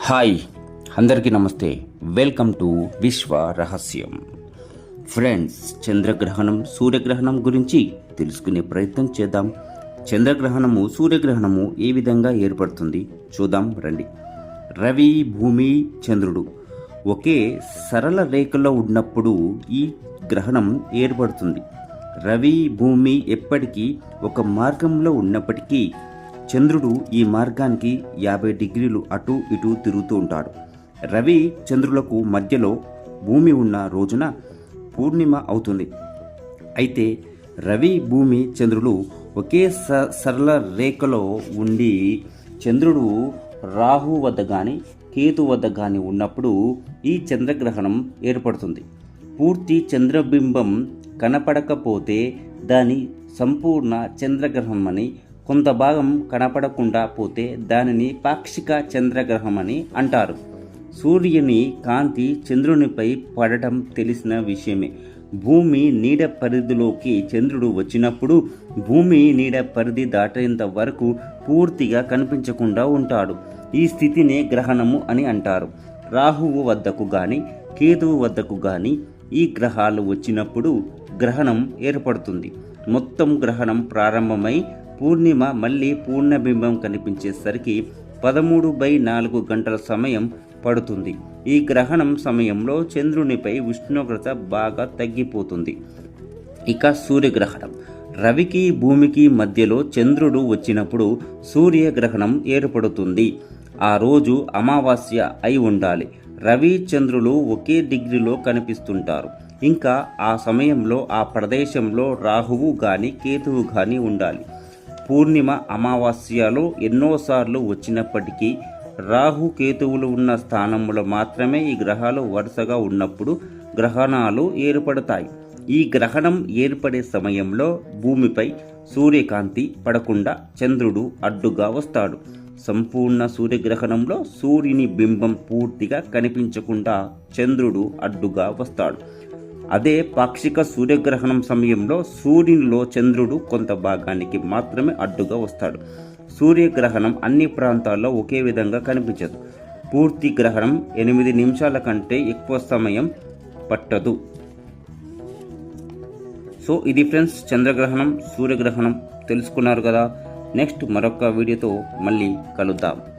Hi అందరికీ నమస్తే. Welcome to విశ్వ రహస్యం. ఫ్రెండ్స్ చంద్రగ్రహణం సూర్యగ్రహణం గురించి తెలుసుకునే ప్రయత్నం చేద్దాం. చంద్రగ్రహణము సూర్యగ్రహణము ఏ విధంగా ఏర్పడుతుంది? చూద్దాం రండి. రవి భూమి చంద్రుడు ఒకే సరళ రేఖలో ఉన్నప్పుడు ఈ గ్రహణం ఏర్పడుతుంది. రవి భూమి ఎప్పటికీ ఒక మార్గంలో ఉన్నప్పటికీ చంద్రుడు ఈ మార్గానికి యాభై డిగ్రీలు అటు ఇటు తిరుగుతూ ఉంటాడు. రవి చంద్రులకు మధ్యలో భూమి ఉన్న రోజున పూర్ణిమ అవుతుంది. అయితే రవి భూమి చంద్రులు ఒకే స సరళ రేఖలో ఉండి చంద్రుడు రాహు వద్ద కానీ కేతు వద్ద కానీ ఉన్నప్పుడు ఈ చంద్రగ్రహణం ఏర్పడుతుంది. పూర్తి చంద్రబింబం కనపడకపోతే దాని సంపూర్ణ చంద్రగ్రహణం అని కొంత భాగం కనపడకుండా పోతే దానిని పాక్షిక చంద్రగ్రహం అని అంటారు. సూర్యుని కాంతి చంద్రునిపై పడటం తెలిసిన విషయమే. భూమి నీడ పరిధిలోకి చంద్రుడు వచ్చినప్పుడు భూమి నీడ పరిధి దాటేంత వరకు పూర్తిగా కనిపించకుండా ఉంటాడు. ఈ స్థితినే గ్రహణము అని అంటారు. రాహువు వద్దకు గాని కేతువు వద్దకు గాని ఈ గ్రహాలు వచ్చినప్పుడు గ్రహణం ఏర్పడుతుంది. మొత్తం గ్రహణం ప్రారంభమై పూర్ణిమ మళ్ళీ పూర్ణబింబం కనిపించేసరికి పదమూడు బై నాలుగు గంటల సమయం పడుతుంది. ఈ గ్రహణం సమయంలో చంద్రునిపై ఉష్ణోగ్రత బాగా తగ్గిపోతుంది. ఇక సూర్యగ్రహణం. రవికి భూమికి మధ్యలో చంద్రుడు వచ్చినప్పుడు సూర్యగ్రహణం ఏర్పడుతుంది. ఆ రోజు అమావాస్య అయి ఉండాలి. రవి చంద్రులు ఒకే డిగ్రీలో కనిపిస్తుంటారు. ఇంకా ఆ సమయంలో ఆ ప్రదేశంలో రాహువు గాని కేతువు గాని ఉండాలి. పూర్ణిమ అమావాస్యలో ఎన్నోసార్లు వచ్చినప్పటికీ రాహు కేతువులు ఉన్న స్థానంలో మాత్రమే ఈ గ్రహాలు వరుసగా ఉన్నప్పుడు గ్రహణాలు ఏర్పడతాయి. ఈ గ్రహణం ఏర్పడే సమయంలో భూమిపై సూర్యకాంతి పడకుండా చంద్రుడు అడ్డుగా వస్తాడు. సంపూర్ణ సూర్యగ్రహణంలో సూర్యుని బింబం పూర్తిగా కనిపించకుండా చంద్రుడు అడ్డుగా వస్తాడు. అదే పాక్షిక సూర్యగ్రహణం సమయంలో సూర్యునిలో చంద్రుడు కొంత భాగానికి మాత్రమే అడ్డుగా వస్తాడు. సూర్యగ్రహణం అన్ని ప్రాంతాల్లో ఒకే విధంగా కనిపించదు. పూర్తి గ్రహణం ఎనిమిది నిమిషాల కంటే ఎక్కువ సమయం పట్టదు. సో ఇది ఫ్రెండ్స్ చంద్రగ్రహణం సూర్యగ్రహణం తెలుసుకున్నారు కదా? నెక్స్ట్ మరొక వీడియోతో మళ్ళీ కలుద్దాం.